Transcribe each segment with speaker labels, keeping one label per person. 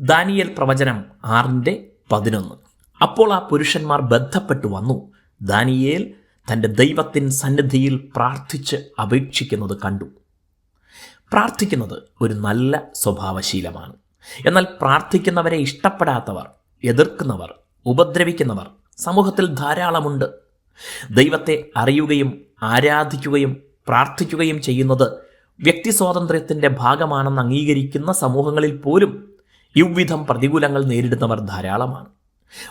Speaker 1: Daniel പ്രവചനം ആറിന്റെ പതിനൊന്ന്. അപ്പോൾ ആ പുരുഷന്മാർ ബന്ധപ്പെട്ടു വന്നു. ദാനിയേൽ തന്റെ ദൈവത്തിൻ സന്നിധിയിൽ പ്രാർത്ഥിച്ച് അപേക്ഷിക്കുന്നത് കണ്ടു. പ്രാർത്ഥിക്കുന്നത് ഒരു നല്ല സ്വഭാവശീലമാണ്. എന്നാൽ പ്രാർത്ഥിക്കുന്നവരെ ഇഷ്ടപ്പെടാത്തവർ എതിർക്കുന്നവർ ഉപദ്രവിക്കുന്നവർ സമൂഹത്തിൽ ധാരാളമുണ്ട്. ദൈവത്തെ അറിയുകയും ആരാധിക്കുകയും പ്രാർത്ഥിക്കുകയും ചെയ്യുന്നത് വ്യക്തി സ്വാതന്ത്ര്യത്തിന്റെ ഭാഗമാണെന്ന് അംഗീകരിക്കുന്ന സമൂഹങ്ങളിൽ പോലും ഇவ்விധം പ്രതികൂലങ്ങൾ നേരിടുന്നവർ ധാരാളമാണ്.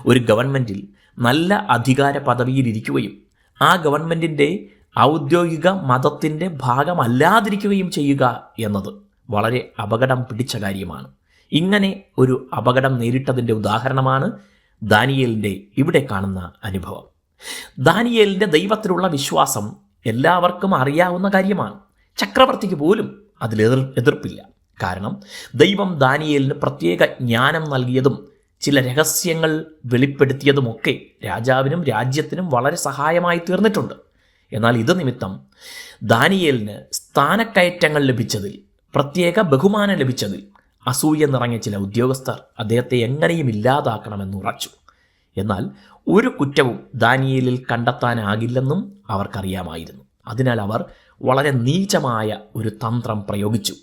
Speaker 1: ഒരു ഗവൺമെന്റിൽ നല്ല അധികാര പദവിയിലിരിക്കുകയും ആ ഗവൺമെന്റിന്റെ ഔദ്യോഗിക മതത്തിന്റെ ഭാഗമല്ലാതിരിക്കുകയും ചെയ്യുക എന്നത് വളരെ അപകടം പിടിച്ച കാര്യമാണ്. ഇങ്ങനെ ഒരു അപകടം നേരിട്ടതിന്റെ ഉദാഹരണമാണ് ദാനിയേലിന്റെ ഇവിടെ കാണുന്ന അനുഭവം. ദാനിയേലിന്റെ ദൈവത്തിലുള്ള വിശ്വാസം എല്ലാവർക്കും അറിയാവുന്ന കാര്യമാണ്. ചക്രവർത്തിക്ക് പോലും അതിൽ എതിർ എതിർപ്പില്ല. കാരണം ദൈവം ദാനിയേലിന് പ്രത്യേക ജ്ഞാനം നൽകിയതും ചില രഹസ്യങ്ങൾ വെളിപ്പെടുത്തിയതുമൊക്കെ രാജാവിനും രാജ്യത്തിനും വളരെ സഹായമായി തീർന്നിട്ടുണ്ട്. എന്നാൽ ഇത് നിമിത്തം ദാനിയേലിന് സ്ഥാനക്കയറ്റങ്ങൾ ലഭിച്ചതിൽ പ്രത്യേക ബഹുമാനം ലഭിച്ചതിൽ അസൂയ നിറങ്ങിയ ചില ഉദ്യോഗസ്ഥർ അദ്ദേഹത്തെ എങ്ങനെയും ഇല്ലാതാക്കണമെന്ന് ഉറച്ചു. എന്നാൽ ഒരു കുറ്റവും ദാനിയേലിൽ കണ്ടെത്താനാകില്ലെന്നും അവർക്കറിയാമായിരുന്നു. അതിനാൽ അവർ വളരെ നീചമായ ഒരു തന്ത്രം പ്രയോഗിച്ചു.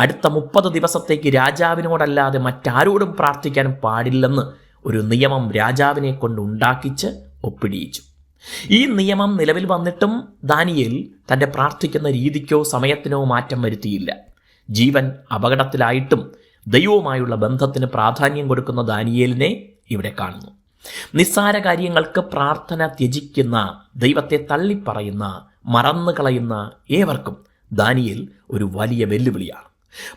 Speaker 1: അടുത്ത മുപ്പത് ദിവസത്തേക്ക് രാജാവിനോടല്ലാതെ മറ്റാരോടും പ്രാർത്ഥിക്കാൻ പാടില്ലെന്ന് ഒരു നിയമം രാജാവിനെ കൊണ്ട് ഉണ്ടാക്കിച്ച് ഒപ്പിടിയിച്ചു. ഈ നിയമം നിലവിൽ വന്നിട്ടും ദാനിയേൽ തന്റെ പ്രാർത്ഥിക്കുന്ന രീതിക്കോ സമയത്തിനോ മാറ്റം വരുത്തിയില്ല. ജീവൻ അപകടത്തിലായിട്ടും ദൈവവുമായുള്ള ബന്ധത്തിന് പ്രാധാന്യം കൊടുക്കുന്ന ദാനിയേലിനെ ഇവിടെ കാണുന്നു. നിസ്സാര കാര്യങ്ങൾക്ക് പ്രാർത്ഥന ത്യജിക്കുന്ന ദൈവത്തെ തള്ളിപ്പറയുന്ന മറന്നു കളയുന്ന ഏവർക്കും ദാനിയേൽ ഒരു വലിയ വെല്ലുവിളിയാണ്.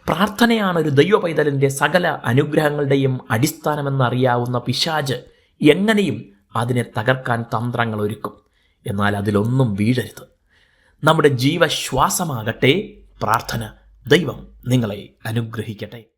Speaker 1: പ്രാർത്ഥനയാണ് ഒരു ദൈവ പൈതലിന്റെ സകല അനുഗ്രഹങ്ങളുടെയും അടിസ്ഥാനമെന്നറിയാവുന്ന പിശാജ് എങ്ങനെയും അതിനെ തകർക്കാൻ തന്ത്രങ്ങൾ ഒരുക്കും. എന്നാൽ അതിലൊന്നും വീഴരുത്. നമ്മുടെ ജീവശ്വാസമാകട്ടെ പ്രാർത്ഥന ദൈവം നിങ്ങളെ അനുഗ്രഹിക്കട്ടെ.